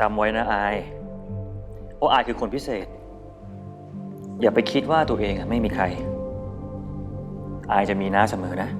จำไว้นะอายว่าอายคือคนพิเศษ อย่าไปคิดว่าตัวเองอะไม่มีใคร อายจะมีน้าเสมอนะ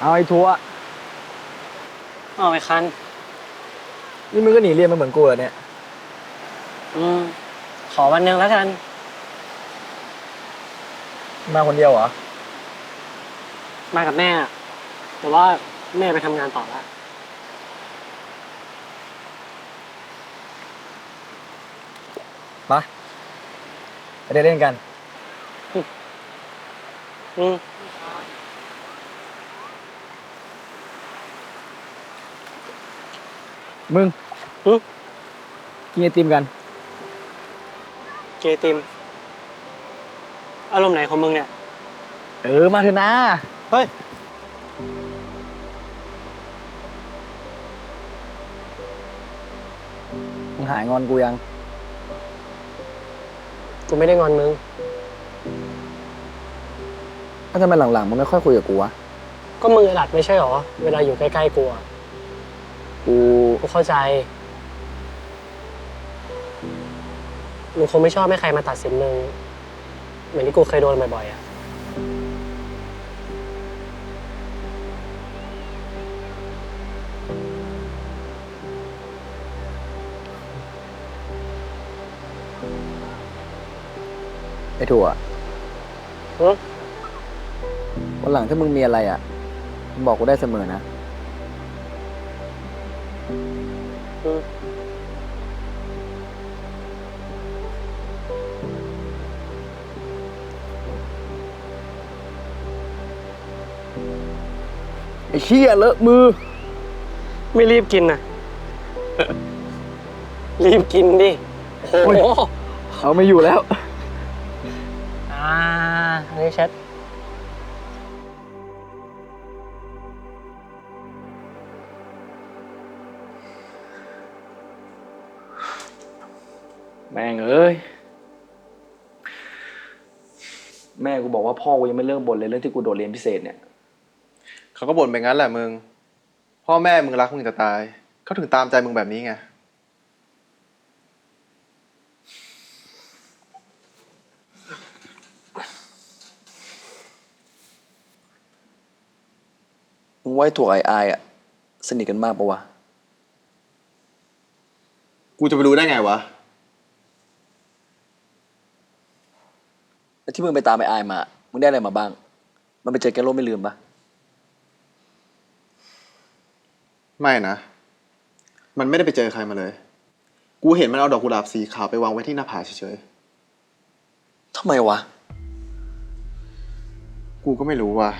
เอาไอ้ทัวร์เอาไปคัน นี่มึงก็หนีเรียนมาเหมือนกูเหรอเนี่ย อืม ขอวันหนึ่งแล้วกัน มาคนเดียวเหรอ มากับแม่ แต่ว่าแม่ไปทำงานต่อแล้ว มาไปเดินเล่นกัน อืม มึงหึ กินไอติมกันเกติม อารมณ์ไหนของมึงเนี่ย เออ มาเถอะนะ เฮ้ย มึงหายงอนกูยัง กูไม่ได้งอนมึง ถ้าทำไมหลังๆมึงไม่ค่อยคุยกับกูวะ ก็มึงอัดัดไม่ใช่หรอ เวลาอยู่ใกล้ๆกูอะกู กูเข้าใจ มึงคงไม่ชอบให้ใครมาตัดสินมึง เหมือนที่กูเคยโดนบ่อยๆอะไอ้ถั่วหึวันหลังถ้ามึงมีอะไรอะมึงบอกกูได้เสมอนะอืม ไอ้เชี่ยเลอะมือ ไม่รีบกินนะรีบกินดิ โอ้โอ้โหยเอาไม่อยู่แล้ว อ่าอันนี้เช็ด ม่งเอ้ย แม่กูบอกว่าพ่อกูยังไม่เลิกบ่นเลยเรื่องที่กูโดดเรียนพิเศษเนี่ย เขาก็บ่นไปงั้นแหละมึง พ่อแม่มึงรักมึงจะตาย เขาถึงตามใจมึงแบบนี้ไง มึงไว้ถั่วไอไออะสนิทกันมากปะวะ กูจะไปรู้ได้ไงวะ แล้วที่มึงไปตามไอไอมา มึงได้อะไรมาบ้าง มันไปเจอแกโลไม่ลืมปะไม่นะ มันไม่ได้ไปเจอใครมาเลย กูเห็นมันเอาดอกกุหลาบสีขาวไปวางไว้ที่หน้าผาเฉยทำไมวะ ๆ กูก็ไม่รู้ว่ะ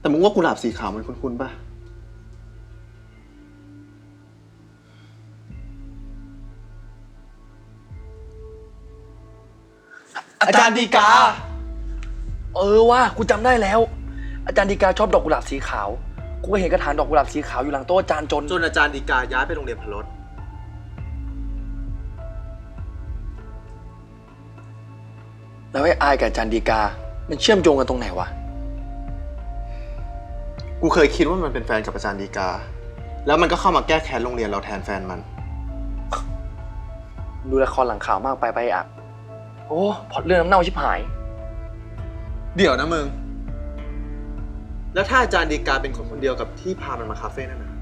แต่มึงว่ากุหลาบสีขาวมันคุ้นๆป่ะ อาจารย์ดีกา เออว่ากูจำได้แล้ว อาจารย์ดีกาชอบดอกกุหลาบสีขาว กูก็เห็นกระถางดอกกุหลาบสีขาวอยู่หลังโต๊ะอาจารย์จน จนอาจารย์ดีกาย้ายไปโรงเรียนพลดแล้วไอ้อายกับอาจารย์ดีกา มันเชื่อมโยงกันตรงไหนวะ กูเคยคิดว่ามันเป็นแฟนกับอาจารย์ดีกา แล้วมันก็เข้ามาแก้แค้นโรงเรียนเราแทนแฟนมัน ดูละครหลังข่าวมากไปไปอะ โอ้พล็อดเรื่องน้ำเน่าชิบหาย เดี๋ยวนะมึง แล้วถ้าอาจารย์ดีกาเป็นคนคนเดียวกับที่พามันมาคาเฟ่นั่นนะ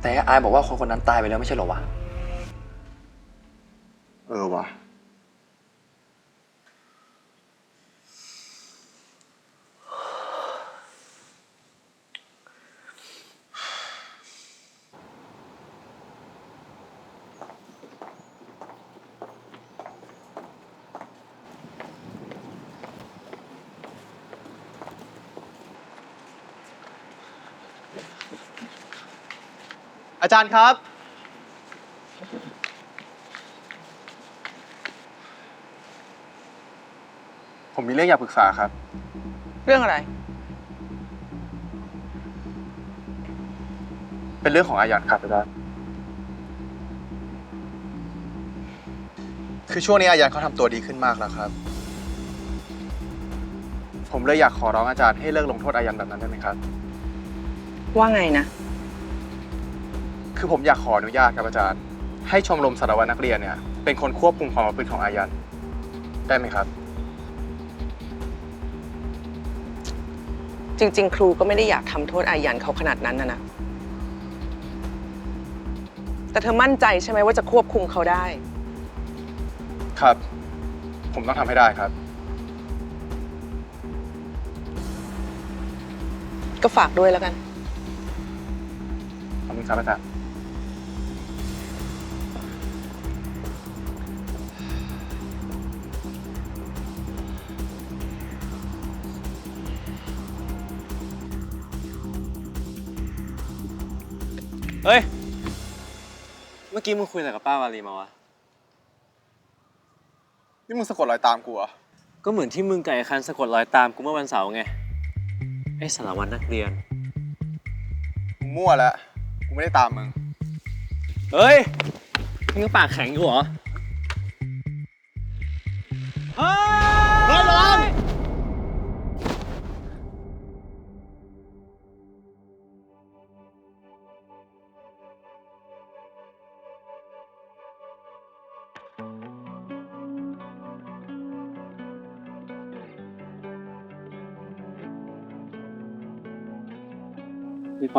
แต่ไอ้อายบอกว่าคนคนนั้นตายไปแล้วไม่ใช่เหรอวะ เออวะ อาจารย์ครับ ผมมีเรื่องอยากปรึกษาครับ เรื่องอะไร เป็นเรื่องของอายันครับอาจารย์คือช่วงนี้อายันเขาทำตัวดีขึ้นมากแล้วครับ ผมเลยอยากขอร้องอาจารย์ให้เลิกลงโทษอายันแบบนั้นได้ไหมครับ ว่าไงนะ คือผมอยากขออนุญาตครับอาจารย์ ให้ชมรมสารวัตรนักเรียนเนี่ยเป็นคนควบคุมความประพฤติของอายัน ได้ไหมครับ จริง ๆ ครูก็ไม่ได้อยากทำโทษอายันเขาขนาดนั้นนะนะแต่เธอมั่นใจใช่ไหมว่าจะควบคุมเขาได้ ครับ ผมต้องทำให้ได้ครับ ก็ฝากด้วยแล้วกัน ขอบคุณครับอาจารย์ เฮ้ย เมื่อกี้มึงคุยอะไรกับป้าวารีมาวะ นี่มึงสะกดรอยตามกูเหรอ ก็เหมือนที่มึงกับไอ้คันสะกดรอยตามกูเมื่อวันเสาร์ไง ไอ้สารวัตรนักเรียน มึงมั่วแล้ว กูไม่ได้ตามมึง เฮ้ย มึงยังปากแข็งอยู่เหรอ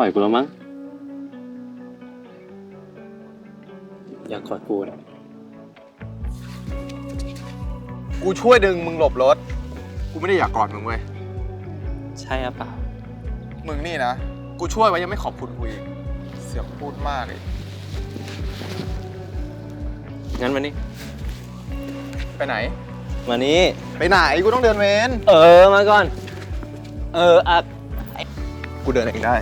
ปล่อยกูแล้วมั้ง อยากกอดกูนะกูช่วยดึงมึงหลบรถ กูไม่ได้อยากกอดมึงเว้ย ใช่อะเปล่า มึงนี่นะ กูช่วยไว้ยังไม่ขอบคุณกูอีกเสียงพูดมากเลยงั้นมานี่ ไปไหน มานี่ ไปไหนกูต้องเดินเว้นเออ มาก่อน เอออะ กูเดินเองได้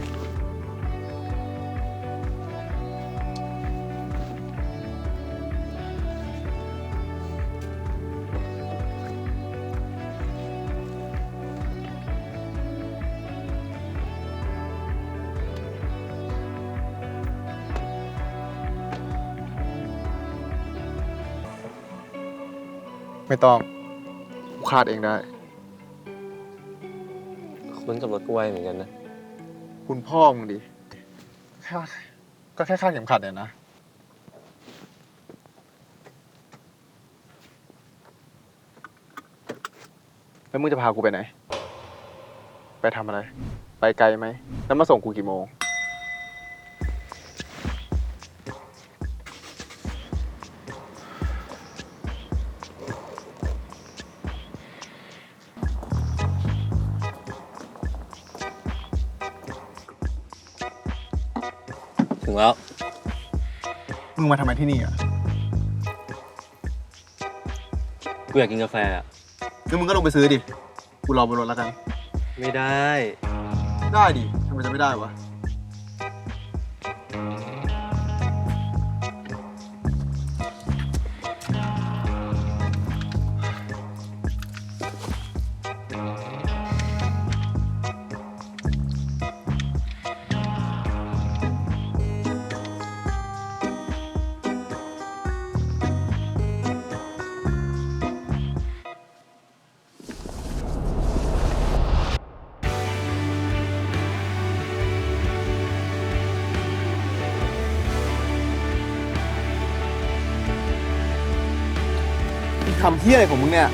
ไม่ต้องกูคาดเองได้ คุณกับรถกูไวเหมือนกันนะ คุณพ่อมึงดิแค่ก็แค่คาดเข็มขัดเนี่ยนะ แล้วมึงจะพากูไปไหน ไปทำอะไร ไปไกลไหม แล้วมาส่งกูกี่โมง แล้ว มึงมาทำไมที่นี่อะกูอยากกินกาแฟอะงั้นมึงก็ลงไปซื้อดิ กูรอบนรถแล้วกัน ไม่ได้ ได้ดิทำไมจะไม่ได้วะำเฮี้ยอะไรของมึงเนี่ย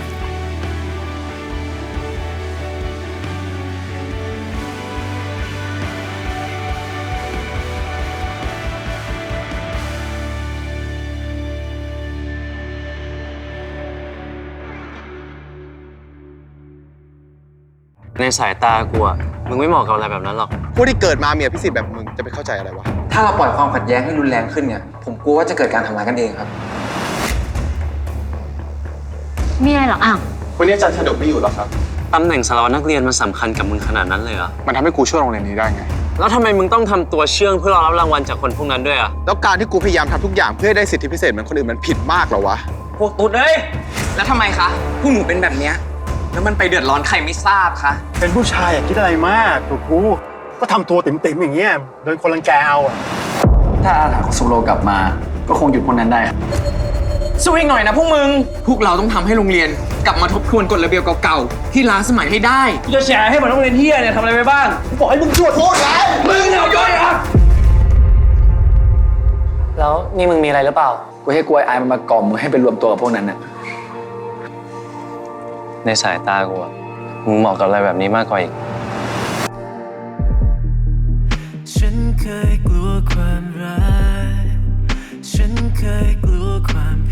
ในสายตากูอะมึงไม่เหมาะกับอะไรแบบนั้นหรอกพวกที่เกิดมาเมียพิสิทธิ์แบบมึงจะไปเข้าใจอะไรวะ ถ้าเราปล่อยความขัดแย้งให้รุนแรงขึ้นเนี่ย ผมกลัวว่าจะเกิดการทำร้ายกันเองครับ มีอะไรหรออ้าววันนี้อาจารย์ฉดกไม่อยู่หรอครับ ตำแหน่งสารวัตรนักเรียนมันสำคัญกับมึงขนาดนั้นเลยเหรอ มันทำให้กูช่วยโรงเรียนนี้ได้ไง แล้วทำไมมึงต้องทำตัวเชื่องเพื่อรอรับรางวัลจากคนพวกนั้นด้วยอะ แล้วการที่กูพยายามทำทุกอย่างเพื่อให้ได้สิทธิพิเศษเหมือนคนอื่นมันผิดมากเหรอวะ พวกตุ๊ดเอ้ย แล้วทำไมคะพวกหนูเป็นแบบเนี้ยแล้วมันไปเดือดร้อนใครไม่ทราบคะ เป็นผู้ชายอย่าคิดอะไรมากถูกครูก็ทำตัวติ๋มๆอย่างเงี้ยโดนคนรังแกเอาอะถ้าอาถรรพ์ของสุโรกลับมา ก็คงหยุดพวกนั้นได้ครับ สู้อีกหน่อยนะพวกมึง พวกเราต้องทำให้โรงเรียน กลับมาทบทวนกฎระเบียบเก่าๆ ที่ล้าสมัยให้ได้ จะแฉให้เหมือนโรงเรียนเฮียเนี่ยทำอะไรไปบ้างบอกให้มึงช่วยโทษไงมึงเนี่ยย่อยอะแล้วนี่มึงมีอะไรหรือเปล่า กูให้กล้วยอายมันมากล่อมมึงให้ไปรวมตัวกับพวกนั้นน่ะ ในสายตากูอะมึงเหมาะกับอะไรแบบนี้มากกว่าอีก ฉันเคยกลัวความรัก ฉันเคยกลัวความผิด